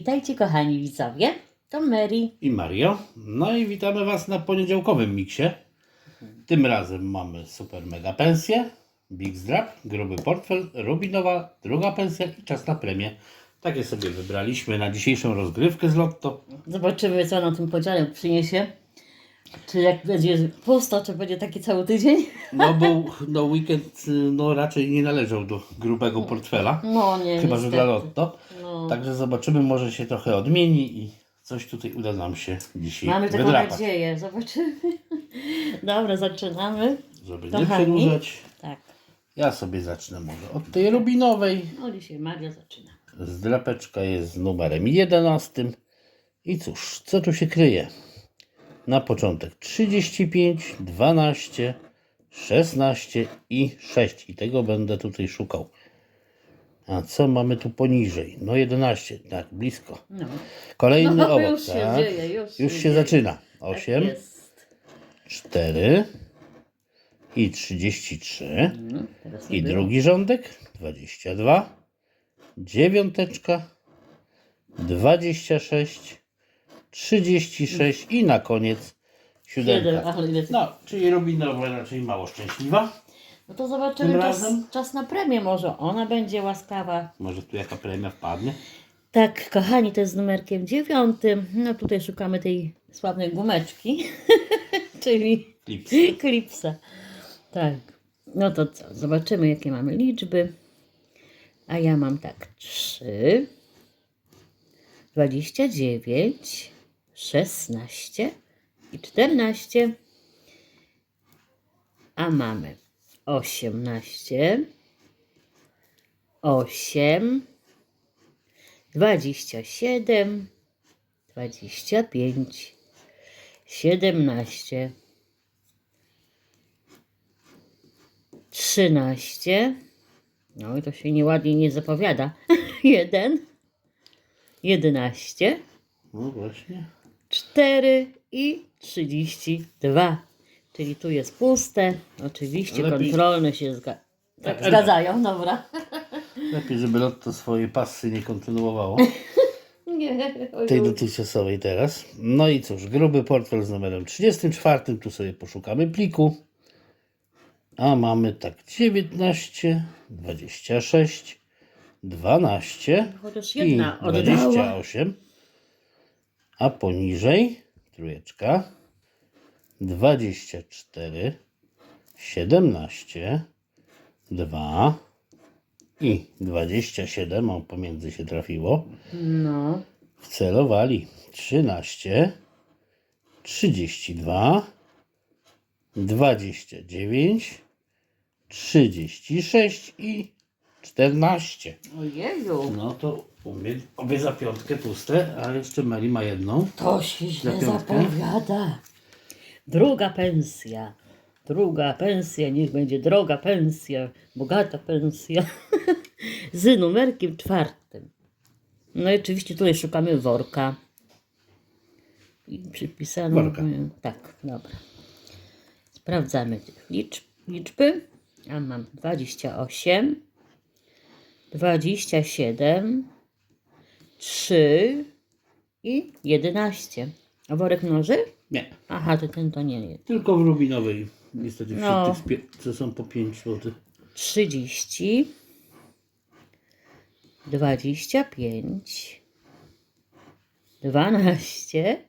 Witajcie kochani widzowie, to Mary. i Mario. No i witamy Was na poniedziałkowym miksie. Tym razem mamy super mega pensję, Big Zdrap, gruby portfel, rubinowa, druga pensja i czas na premię. Takie sobie wybraliśmy na dzisiejszą rozgrywkę z Lotto. Zobaczymy co nam tym podziałem przyniesie. Czy jak będzie pusto, czy będzie taki cały tydzień? No bo no, weekend no, raczej nie należał do grubego portfela, No nie, chyba że niestety. dla Lotto. No. Także zobaczymy, może się trochę odmieni i coś tutaj uda nam się dzisiaj Mamy taką wydrapać. nadzieję, zobaczymy. Dobra, zaczynamy. Żeby nie Kochani. przedłużać, Tak, ja sobie zacznę może od tej rubinowej. no dzisiaj Maria zaczyna. Zdrapeczka jest z numerem 11. I cóż, co tu się kryje? Na początek 35, 12, 16 i 6. I tego będę tutaj szukał. A co mamy tu poniżej? No 11, tak, blisko. No, Kolejny no obok, już się tak? dzieje, już, Już się dzieje. zaczyna. Tak 8, jest. 4 i 33. Mhm, teraz I było. drugi rządek 22, dziewiąteczka 26, 36 i na koniec Siedem, siódemka. ale ile No, czyli Rubinowa raczej mało szczęśliwa. No to zobaczymy Tym czas, razem? czas na premię, może ona będzie łaskawa. Może tu jaka premia wpadnie. Tak, kochani, to jest z numerkiem dziewiątym. No tutaj szukamy tej sławnej gumeczki, czyli Klips. klipsa. Tak. No to co? Zobaczymy, jakie mamy liczby. A ja mam tak 3, 29, 16 i 14. A mamy 18, 8, 27, 25, 17, 13. No i to się nieładnie nie zapowiada. 1, 11, No właśnie. 4 i 32. Czyli tu jest puste. Oczywiście Lepiej- kontrolne się zga- tak, Tak, zgadzają. Dobra. Lepiej, żeby Lotto swojej pasy nie kontynuowało. Nie, Tej dotychczasowej teraz. No i cóż, gruby portfel z numerem 34. Tu sobie poszukamy pliku. A mamy tak 19, 26, 12 Chociaż i jedna oddała. 28. A poniżej trójeczka 24, 17, 2 i 27. O, pomiędzy się trafiło. No. Wcelowali 13, 32, 29, 36 i 14. Ojeju. No to u mnie obie za piątkę puste, a jeszcze Meli ma jedną. To się źle piątkę? zapowiada. Druga pensja. Druga pensja, niech będzie droga pensja, bogata pensja. Z numerkiem czwartym. No i oczywiście tutaj szukamy worka. I przypisano. Worka. Tak, dobra. Sprawdzamy tych liczb, liczby. A mam 28, 27, 3 i 11. A worek mnoży? Nie, Aha, to ten to nie jest. tylko w rubinowej. Niestety wśród No. tych, spie- co są po 5 zł. 30, 25, 12,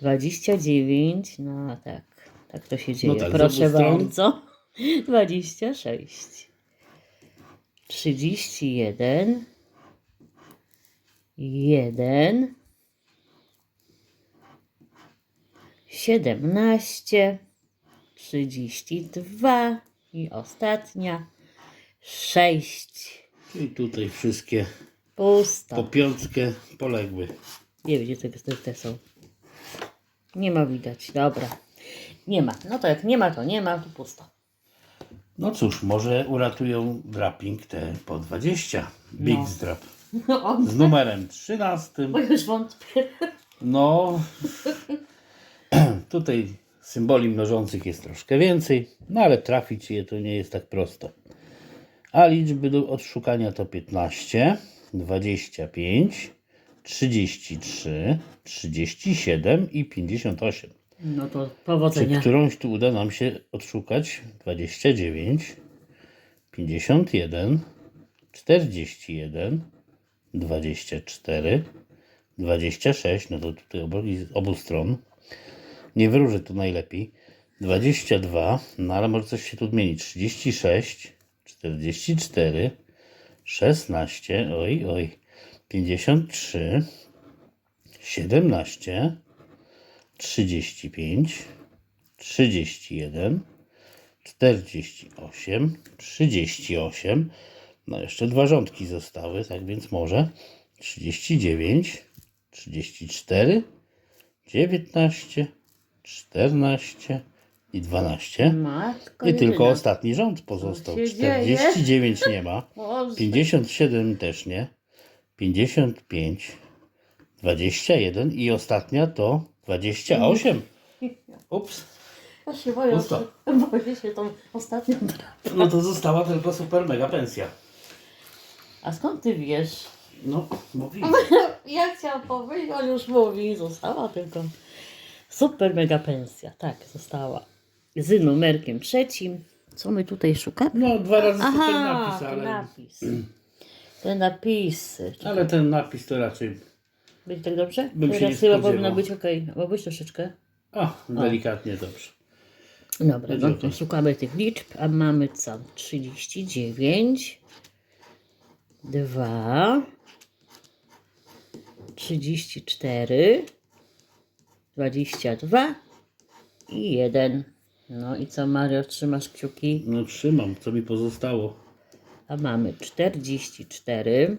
29, no tak, tak to się dzieje, tak, z proszę obu stron. bardzo, 26, 31, 1, 17, 32 i ostatnia 6. I tutaj wszystkie po piątkę poległy. Nie wiem, gdzie te, te są. Nie ma widać. Dobra. Nie ma. No to jak nie ma, to nie ma, to pusto. No cóż, może uratują draping te po 20. Big No. Zdrap. No on, Z numerem 13. bo już wątpię. No, tutaj symboli mnożących jest troszkę więcej, no ale trafić je to nie jest tak prosto. A liczby do odszukania to 15, 25, 33, 37 i 58. No to Czy powodzenia. którąś tu uda nam się odszukać? 29, 51, 41, 24, 26, no to tutaj obu, obu stron. Nie wróży tu najlepiej. 22, no ale może coś się tu zmieni. 36, 44, 16, oj, oj, 53, 17, 35, 31, 48, 38. No jeszcze dwa rządki zostały, tak więc może 39, 34, 19, 14 i 12. Matko I tylko jedyna. ostatni rząd pozostał. się dzieje? 49 nie ma. Boże. 57 też nie. 55, 21 i ostatnia to 28. Ups. Ja się boję, Pusto. boję się tą ostatnią No to została tylko super mega pensja. A skąd ty wiesz? No, mówi. Ja chciałam powiedzieć, on już mówi, została tylko super mega pensja. Tak, została. Z numerkiem trzecim. Co my tutaj szukamy? No, dwa razy super napis, te ale, napisy. Te napisy. Ale ten napis to raczej. Być tak dobrze? Bym się Teraz nie chyba spodziewał. powinno być ok. Być troszeczkę. O, delikatnie dobrze. Dobra, Będzie no to okej. szukamy tych liczb, a mamy co? 39, 2, 34, 22 i 1. No i co Mario, trzymasz kciuki? No trzymam, co mi pozostało. A mamy 44,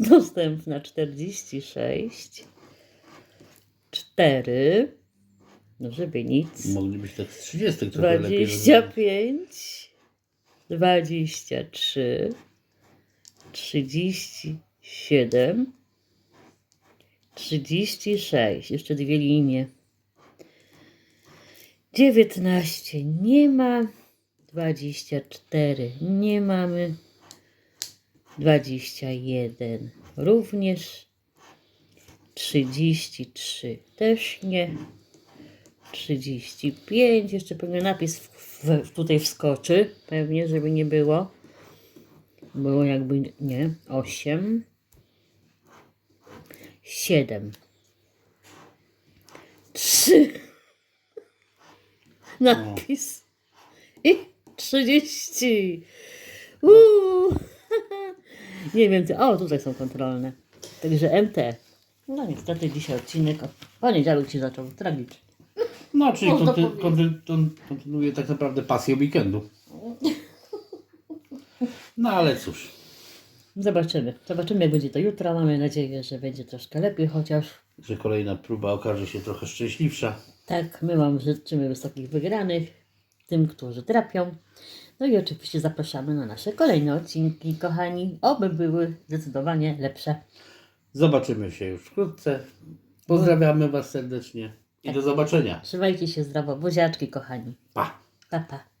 dostępna 46, 4, no żeby nic, Mogli być tak z 30 trochę lepiej. 25, 23, 37, 36, jeszcze dwie linie. 19 nie ma, 24 nie mamy, 21 również, 33 też nie, 35, jeszcze pewnie napis w, w, tutaj wskoczy, pewnie, żeby nie było. Było jakby nie, 8, 7, 3, napis. I 30. Uuu. Nie wiem, ty, o tutaj są kontrolne. Także MT. No niestety dzisiaj odcinek poniedziałek się zaczął tragicznie. No, czyli Można konty, konty, kon- kontynuuje tak naprawdę pasję weekendu. No ale cóż. Zobaczymy. Zobaczymy, jak będzie to jutro. Mamy nadzieję, że będzie troszkę lepiej, chociaż że kolejna próba okaże się trochę szczęśliwsza. tak, my Wam życzymy wysokich wygranych, tym, którzy trapią. No i oczywiście zapraszamy na nasze kolejne odcinki, kochani. Oby były zdecydowanie lepsze. Zobaczymy się już wkrótce. Pozdrawiamy Was serdecznie i do zobaczenia. Trzymajcie się zdrowo, buziaczki, kochani. Pa! Pa, pa.